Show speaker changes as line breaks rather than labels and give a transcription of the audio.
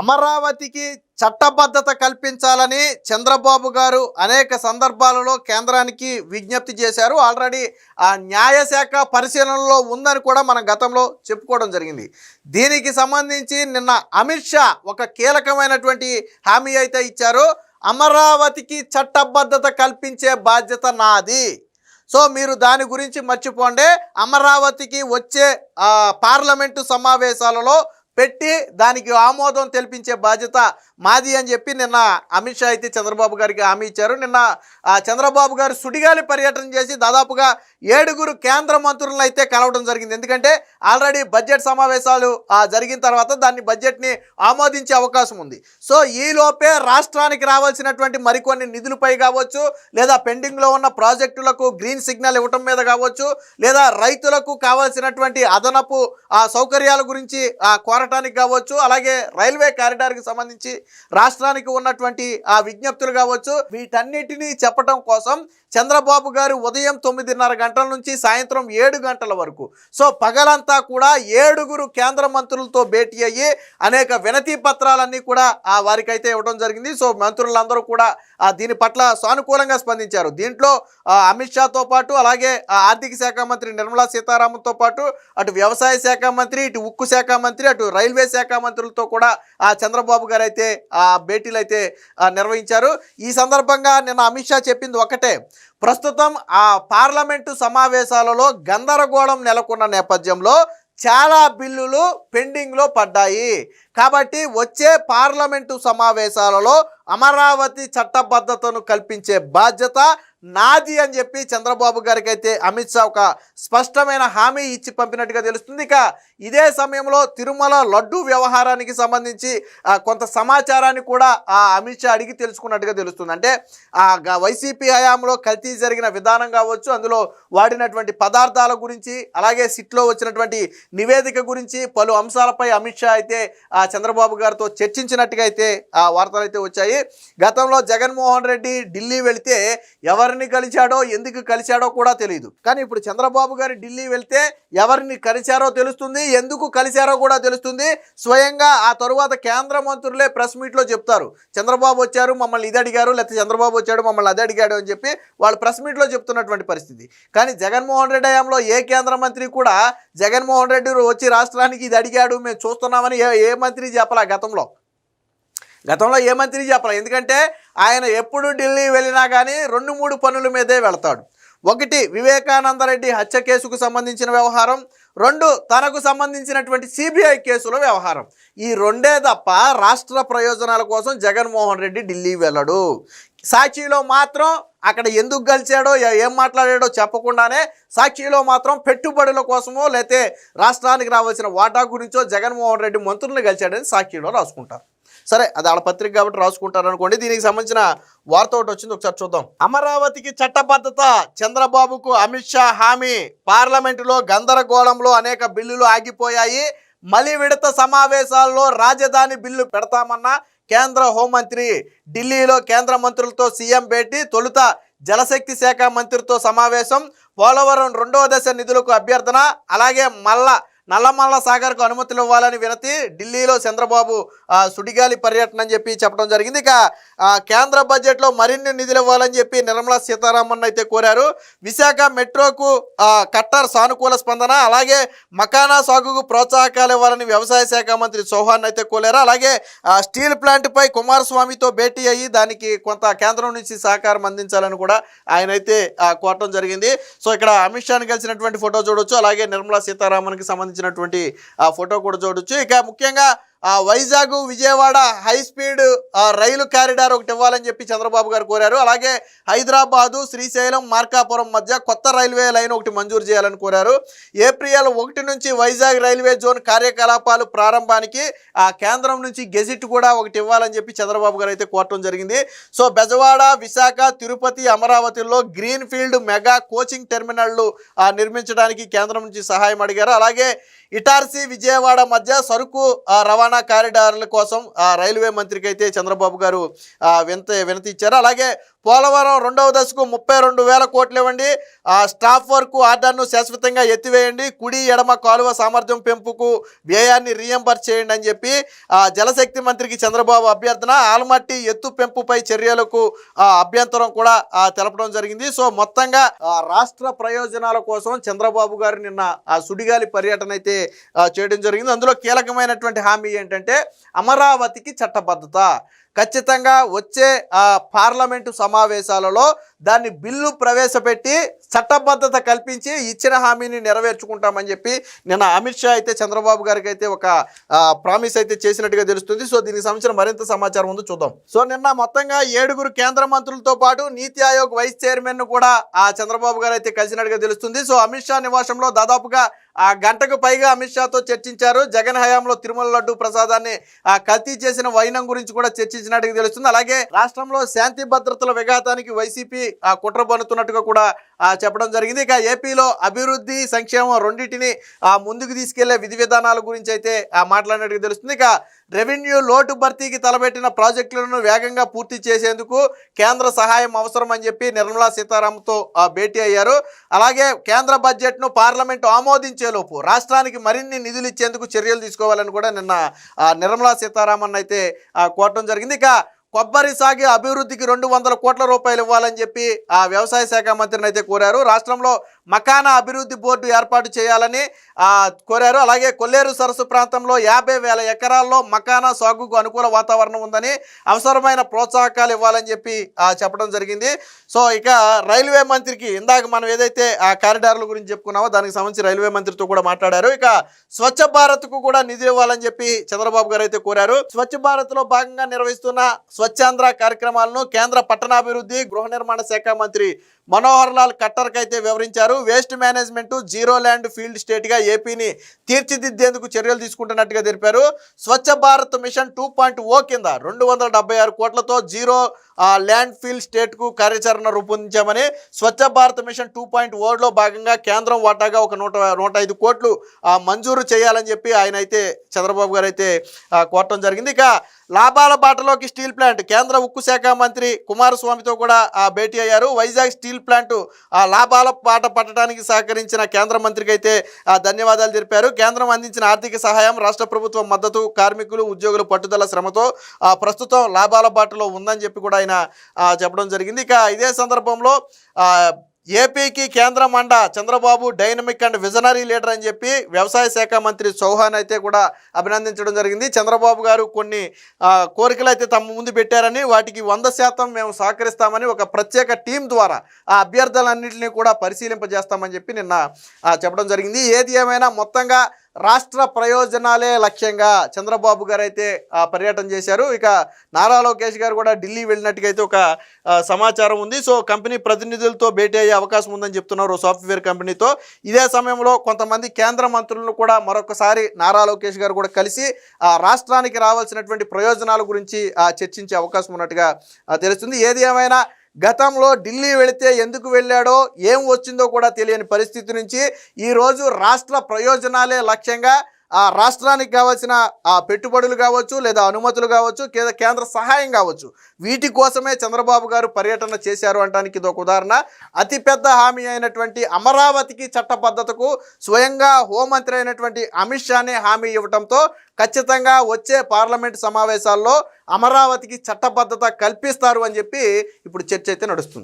అమరావతికి చట్టబద్ధత కల్పించాలని చంద్రబాబు గారు అనేక సందర్భాలలో కేంద్రానికి విజ్ఞప్తి చేశారు. ఆల్రెడీ ఆ న్యాయశాఖ పరిశీలనలో ఉందని కూడా మనం గతంలో చెప్పుకోవడం జరిగింది. దీనికి సంబంధించి నిన్న అమిత్ షా ఒక కీలకమైనటువంటి హామీ అయితే ఇచ్చారు. అమరావతికి చట్టబద్ధత కల్పించే బాధ్యత నాది. సో మీరు దాని గురించి మర్చిపోండి. అమరావతికి వచ్చే పార్లమెంటు సమావేశాలలో పెట్టి దానికి ఆమోదం తెలిపించే బాధ్యత మాది అని చెప్పి నిన్న అమిత్ షా అయితే చంద్రబాబు గారికి హామీ ఇచ్చారు. నిన్న ఆ, చంద్రబాబు గారు సుడిగాలి పర్యటన చేసి దాదాపుగా ఏడుగురు కేంద్ర మంత్రులను అయితే కలవడం జరిగింది. ఎందుకంటే ఆల్రెడీ బడ్జెట్ సమావేశాలు జరిగిన తర్వాత దాన్ని బడ్జెట్ని ఆమోదించే అవకాశం ఉంది. సో ఈలోపే రాష్ట్రానికి రావాల్సినటువంటి మరికొన్ని నిధులపై కావచ్చు లేదా పెండింగ్లో ఉన్న ప్రాజెక్టులకు గ్రీన్ సిగ్నల్ ఇవ్వటం మీద కావచ్చు లేదా రైతులకు కావాల్సినటువంటి అదనపు ఆ, సౌకర్యాల గురించి ఆ, కోరటానికి కావచ్చు అలాగే రైల్వే కారిడార్కి సంబంధించి రాష్ట్రానికి ఉన్నటువంటి ఆ విజ్ఞప్తులు కావచ్చు వీటన్నిటినీ చెప్పడం కోసం చంద్రబాబు గారు ఉదయం తొమ్మిదిన్నర గంటల నుంచి సాయంత్రం ఏడు గంటల వరకు. సో పగలంతా కూడా ఏడుగురు కేంద్ర మంత్రులతో భేటీ అయ్యి అనేక వినతి పత్రాలన్నీ కూడా ఆ వారికైతే ఇవ్వడం జరిగింది. సో మంత్రులందరూ కూడా దీని పట్ల సానుకూలంగా స్పందించారు. దీంట్లో అమిత్ షాతో పాటు అలాగే ఆ, ఆర్థిక శాఖ మంత్రి నిర్మలా సీతారామన్తో పాటు అటు వ్యవసాయ శాఖ మంత్రి ఇటు ఉక్కు శాఖ మంత్రి అటు రైల్వే శాఖ మంత్రులతో కూడా ఆ చంద్రబాబు గారు అయితే ఆ భేటీలు అయితే నిర్వహించారు. ఈ సందర్భంగా నిన్న అమిత్ షా చెప్పింది ఒకటే ప్రస్తుతం ఆ పార్లమెంటు సమావేశాలలో గందరగోళం నెలకొన్న నేపథ్యంలో చాలా బిల్లులు పెండింగ్లో పడ్డాయి. కాబట్టి వచ్చే పార్లమెంటు సమావేశాలలో అమరావతి చట్టబద్ధతను కల్పించే బాధ్యత నాది అని చెప్పి చంద్రబాబు గారికి అయితే అమిత్ షా ఒక స్పష్టమైన హామీ ఇచ్చి పంపినట్టుగా తెలుస్తుంది. ఇక ఇదే సమయంలో తిరుమల లడ్డు వ్యవహారానికి సంబంధించి కొంత సమాచారాన్ని కూడా ఆ అమిత్ షా అడిగి తెలుసుకున్నట్టుగా తెలుస్తుంది. అంటే ఆ వైసీపీ హయాంలో కల్తీ జరిగిన విధానం కావచ్చు అందులో వాడినటువంటి పదార్థాల గురించి అలాగే సిట్లో వచ్చినటువంటి నివేదిక గురించి పలు అంశాలపై అమిత్ షా అయితే ఆ చంద్రబాబు గారితో చర్చించినట్టుగా అయితే ఆ వార్తలు అయితే వచ్చాయి. గతంలో జగన్మోహన్ రెడ్డి ఢిల్లీ వెళితే ఎవరిని కలిశాడో ఎందుకు కలిశాడో కూడా తెలియదు కానీ ఇప్పుడు చంద్రబాబు గారు ఢిల్లీ వెళ్తే ఎవరిని కలిశారో తెలుస్తుంది ఎందుకు కలిశారో కూడా తెలుస్తుంది. స్వయంగా ఆ తరువాత కేంద్ర మంత్రులే ప్రెస్ మీట్లో చెప్తారు. చంద్రబాబు వచ్చారు మమ్మల్ని ఇది అడిగారు లేకపోతే చంద్రబాబు వచ్చాడు మమ్మల్ని అది అడిగాడు అని చెప్పి వాళ్ళు ప్రెస్ మీట్లో చెప్తున్నటువంటి పరిస్థితి. కానీ జగన్మోహన్ రెడ్డి హయాంలో ఏ కేంద్ర మంత్రి కూడా జగన్మోహన్ రెడ్డి వచ్చి రాష్ట్రానికి ఇది అడిగాడు మేము చూస్తున్నామని ఏ ఏ మంత్రి చెప్పాల గతంలో. గతంలో ఏ మంత్రి చెప్పాలి? ఎందుకంటే ఆయన ఎప్పుడు ఢిల్లీ వెళ్ళినా కానీ రెండు మూడు పనుల మీదే వెళతాడు. ఒకటి వివేకానందరెడ్డి హత్య కేసుకు సంబంధించిన వ్యవహారం రెండు తనకు సంబంధించినటువంటి సిబిఐ కేసుల వ్యవహారం. ఈ రెండే తప్ప రాష్ట్ర ప్రయోజనాల కోసం జగన్మోహన్ రెడ్డి ఢిల్లీ వెళ్ళడు. సాక్షిలో మాత్రం అక్కడ ఎందుకు గలిచాడో ఏం మాట్లాడాడో చెప్పకుండానే సాక్షిలో మాత్రం పెట్టుబడుల కోసమో లేతే రాష్ట్రానికి రావాల్సిన వాటా గురించో జగన్మోహన్ రెడ్డి మంత్రులను గలిచాడని సాక్షిలో రాసుకుంటారు. సరే అది వాళ్ళ పత్రిక కాబట్టి రాసుకుంటారు అనుకోండి దీనికి సంబంధించిన వార్త ఒకటి వచ్చింది ఒకసారి చూద్దాం. అమరావతికి చట్టబద్ధత చంద్రబాబుకు అమిత్ షా హామీ పార్లమెంటులో గందరగోళంలో అనేక బిల్లులు ఆగిపోయాయి. మలి విడత సమావేశాల్లో రాజధాని బిల్లు పెడతామన్న కేంద్ర హోంమంత్రి ఢిల్లీలో కేంద్ర మంత్రులతో సీఎం భేటీ తొలుత జలశక్తి శాఖ మంత్రితో సమావేశం పోలవరం రెండవ దశ నిధులకు అభ్యర్థన అలాగే మల్ల నల్లమల్ల సాగర్కు అనుమతులు ఇవ్వాలని వినతి ఢిల్లీలో చంద్రబాబు సుడిగాలి పర్యటన అని చెప్పి చెప్పడం జరిగింది. ఇక కేంద్ర బడ్జెట్లో మరిన్ని నిధులు ఇవ్వాలని చెప్పి నిర్మలా సీతారామన్ అయితే కోరారు. విశాఖ మెట్రోకు కట్టర్ సానుకూల స్పందన అలాగే మకానా సాగుకు ప్రోత్సాహకాలు ఇవ్వాలని వ్యవసాయ శాఖ మంత్రి చౌహాన్ అయితే కోరారు. అలాగే స్టీల్ ప్లాంట్పై కుమారస్వామితో భేటీ అయ్యి దానికి కొంత కేంద్రం నుంచి సహకారం అందించాలని కూడా ఆయన అయితే కోరటం జరిగింది. సో ఇక్కడ అమిత్ షాని కలిసినటువంటి ఫోటో చూడొచ్చు. అలాగే నిర్మలా సీతారామన్కి సంబంధించి సంబంధించినటువంటి ఆ ఫోటో కూడా చూడొచ్చు. ఇక ముఖ్యంగా వైజాగ్ విజయవాడ హై స్పీడ్ రైలు కారిడార్ ఒకటి ఇవ్వాలని చెప్పి చంద్రబాబు గారు కోరారు. అలాగే హైదరాబాదు శ్రీశైలం మార్కాపురం మధ్య కొత్త రైల్వే లైన్ ఒకటి మంజూరు చేయాలని కోరారు. ఏప్రిల్ ఒకటి నుంచి వైజాగ్ రైల్వే జోన్ కార్యకలాపాలు ప్రారంభానికి ఆ కేంద్రం నుంచి గెజిట్ కూడా ఒకటి ఇవ్వాలని చెప్పి చంద్రబాబు గారు అయితే కోరటం జరిగింది. సో బెజవాడ విశాఖ తిరుపతి అమరావతిలో గ్రీన్ ఫీల్డ్ మెగా కోచింగ్ టెర్మినళ్ళు నిర్మించడానికి కేంద్రం నుంచి సహాయం అడిగారు. అలాగే ఇటార్సీ విజయవాడ మధ్య సరుకు రవాణా కారిడార్ల కోసం రైల్వే మంత్రికి అయితే చంద్రబాబు గారు ఆ, వినతి వినతి ఇచ్చారు అలాగే పోలవరం రెండవ దశకు ముప్పై రెండు వేల కోట్లు ఇవ్వండి. స్టాఫ్ వర్క్ ఆర్డర్ను శాశ్వతంగా ఎత్తివేయండి. కుడి ఎడమ కాలువ సామర్థ్యం పెంపుకు వ్యయాన్ని రీఎంబర్స్ చేయండి అని చెప్పి జలశక్తి మంత్రికి చంద్రబాబు అభ్యర్థన ఆల్మట్టి ఎత్తు పెంపుపై చర్యలకు అభ్యంతరం కూడా తెలపడం జరిగింది. సో మొత్తంగా రాష్ట్ర ప్రయోజనాల కోసం చంద్రబాబు గారు నిన్న సుడిగాలి పర్యటన అయితే చేయడం జరిగింది. అందులో కీలకమైనటువంటి హామీ ఏంటంటే అమరావతికి చట్టబద్ధత. ఖచ్చితంగా వచ్చే పార్లమెంటు సమావేశాలలో దాన్ని బిల్లు ప్రవేశపెట్టి చట్టబద్ధత కల్పించి ఇచ్చిన హామీని నెరవేర్చుకుంటామని చెప్పి నిన్న అమిత్ షా అయితే చంద్రబాబు గారికి అయితే ఒక ప్రామిస్ అయితే చేసినట్టుగా తెలుస్తుంది. సో దీనికి సంబంధించిన మరింత సమాచారం ఉంది చూద్దాం. సో నిన్న మొత్తంగా ఏడుగురు కేంద్ర మంత్రులతో పాటు నీతి ఆయోగ్ వైస్ చైర్మన్ను కూడా ఆ చంద్రబాబు గారు అయితే కలిసినట్టుగా తెలుస్తుంది. సో అమిత్ షా నివాసంలో దాదాపుగా ఆ గంటకు పైగా అమిత్ షాతో చర్చించారు. జగన్ హయాంలో తిరుమల లడ్డు ప్రసాదాన్ని ఆ కల్తీ చేసిన వైనం గురించి కూడా చర్చించినట్టుగా తెలుస్తుంది. అలాగే రాష్ట్రంలో శాంతి భద్రతల విఘాతానికి వైసీపీ కుట్ర పన్నుతున్నట్టుగా కూడా చెప్పడం జరిగింది. ఇక ఏపీలో అభివృద్ధి సంక్షేమం రెండింటిని ఆ ముందుకు తీసుకెళ్ళే విధి విధానాల గురించి అయితే ఆ, మాట్లాడినట్టుగా తెలుస్తుంది. ఇక రెవెన్యూ లోటు భర్తీకి తలపెట్టిన ప్రాజెక్టులను వేగంగా పూర్తి చేసేందుకు కేంద్ర సహాయం అవసరం అని చెప్పి నిర్మలా సీతారామన్తో ఆ, భేటీ అయ్యారు. అలాగే కేంద్ర బడ్జెట్ను పార్లమెంటు ఆమోదించేలోపు రాష్ట్రానికి మరిన్ని నిధులు ఇచ్చేందుకు చర్యలు తీసుకోవాలని కూడా నిన్న ఆ, నిర్మలా సీతారామన్ అయితే ఆ, కోరటం జరిగింది. ఇక కొబ్బరి సాగు అభివృద్ధికి రెండు వందల కోట్ల రూపాయలు ఇవ్వాలని చెప్పి ఆ వ్యవసాయ శాఖ మంత్రిని అయితే కోరారు. రాష్ట్రంలో మకానా అభివృద్ధి బోర్డు ఏర్పాటు చేయాలని కోరారు. అలాగే కొల్లేరు సరస్సు ప్రాంతంలో యాభై వేల ఎకరాల్లో మకానా సాగుకు అనుకూల వాతావరణం ఉందని అవసరమైన ప్రోత్సాహకాలు ఇవ్వాలని చెప్పి చెప్పడం జరిగింది. సో ఇక రైల్వే మంత్రికి ఇందాక మనం ఏదైతే ఆ కారిడార్ల గురించి చెప్పుకున్నామో దానికి సంబంధించి రైల్వే మంత్రితో కూడా మాట్లాడారు. ఇక స్వచ్ఛ భారత్కు కూడా నిధులు ఇవ్వాలని చెప్పి చంద్రబాబు గారు అయితే కోరారు. స్వచ్ఛ భారత్లో భాగంగా నిర్వహిస్తున్న స్వచ్ఛాంధ్ర కార్యక్రమాలను కేంద్ర పట్టణాభివృద్ధి గృహ నిర్మాణ శాఖ మంత్రి మనోహర్ లాల్ ఖట్టర్ అయితే వివరించారు. Waste management zero land field స్టేట్గా ఏపీని తీర్చిదిద్దేందుకు చర్యలు తీసుకుంటున్నట్టుగా తెలిపారు. Swachh Bharat mission two point O కింద రెండు వందల డెబ్బై ఆరు కోట్లతో జీరో ల్యాండ్ ఫీల్డ్ స్టేట్కు కార్యాచరణ రూపొందించామని Swachh Bharat mission two point Ola భాగంగా కేంద్రం వాటాగా ఒక నూట నూట ఐదు కోట్లు మంజూరు చేయాలని చెప్పి ఆయన అయితే చంద్రబాబు గారు అయితే కోరటం జరిగింది. ఇక లాభాల బాటలోకి స్టీల్ ప్లాంట్ కేంద్ర ఉక్కు శాఖ మంత్రి కుమారస్వామితో కూడా భేటీ అయ్యారు. వైజాగ్ స్టీల్ ప్లాంట్ ఆ లాభాల పాట పట్టడానికి సహకరించిన కేంద్ర మంత్రికి అయితే ఆ, ధన్యవాదాలు తెలిపారు. కేంద్రం అందించిన ఆర్థిక సహాయం రాష్ట్ర ప్రభుత్వం మద్దతు కార్మికులు ఉద్యోగులు పట్టుదల శ్రమతో ప్రస్తుతం లాభాల బాటలో ఉందని చెప్పి కూడా ఆయన చెప్పడం జరిగింది. ఇక ఇదే సందర్భంలో ఏపీకి కేంద్రం అండ Chandrababu dynamic and visionary leader అని చెప్పి వ్యవసాయ శాఖ మంత్రి చౌహాన్ అయితే కూడా అభినందించడం జరిగింది. చంద్రబాబు గారు కొన్ని కోరికలు అయితే తమ ముందు పెట్టారని వాటికి వంద శాతం మేము సహకరిస్తామని ఒక ప్రత్యేక టీం ద్వారా ఆ అభ్యర్థులన్నింటినీ కూడా పరిశీలింపజేస్తామని చెప్పి నిన్న చెప్పడం జరిగింది. ఏది ఏమైనా మొత్తంగా రాష్ట్ర ప్రయోజనాలే లక్ష్యంగా చంద్రబాబు గారు అయితే పర్యటన చేశారు. ఇక నారా లోకేష్ గారు కూడా ఢిల్లీ వెళ్ళినట్టుగా అయితే ఒక సమాచారం ఉంది. సో కంపెనీ ప్రతినిధులతో భేటీ అయ్యే అవకాశం ఉందని చెప్తున్నారు సాఫ్ట్వేర్ కంపెనీతో. ఇదే సమయంలో కొంతమంది కేంద్ర మంత్రులను కూడా మరొకసారి నారా లోకేష్ గారు కూడా కలిసి ఆ, రాష్ట్రానికి రావాల్సినటువంటి ప్రయోజనాల గురించి చర్చించే అవకాశం ఉన్నట్టుగా తెలుస్తుంది. ఏది ఏమైనా గతంలో ఢిల్లీ వెళితే ఎందుకు వెళ్ళాడో ఏం వచ్చిందో కూడా తెలియని పరిస్థితి నుంచి ఈరోజు రాష్ట్ర ప్రయోజనాలే లక్ష్యంగా ఆ రాష్ట్రానికి కావాల్సిన ఆ పెట్టుబడులు కావచ్చు లేదా అనుమతులు కావచ్చు కేంద్ర కేంద్ర సహాయం కావచ్చు. వీటి కోసమే చంద్రబాబు గారు పర్యటన చేశారు అనడానికి ఇది ఒక ఉదాహరణ. అతిపెద్ద హామీ అయినటువంటి అమరావతికి చట్టబద్ధతకు స్వయంగా హోంమంత్రి అయినటువంటి అమిత్ షానే హామీ ఇవ్వడంతో ఖచ్చితంగా వచ్చే పార్లమెంట్ సమావేశాల్లో అమరావతికి చట్టబద్ధత కల్పిస్తారు అని చెప్పి ఇప్పుడు చర్చ అయితే నడుస్తుంది.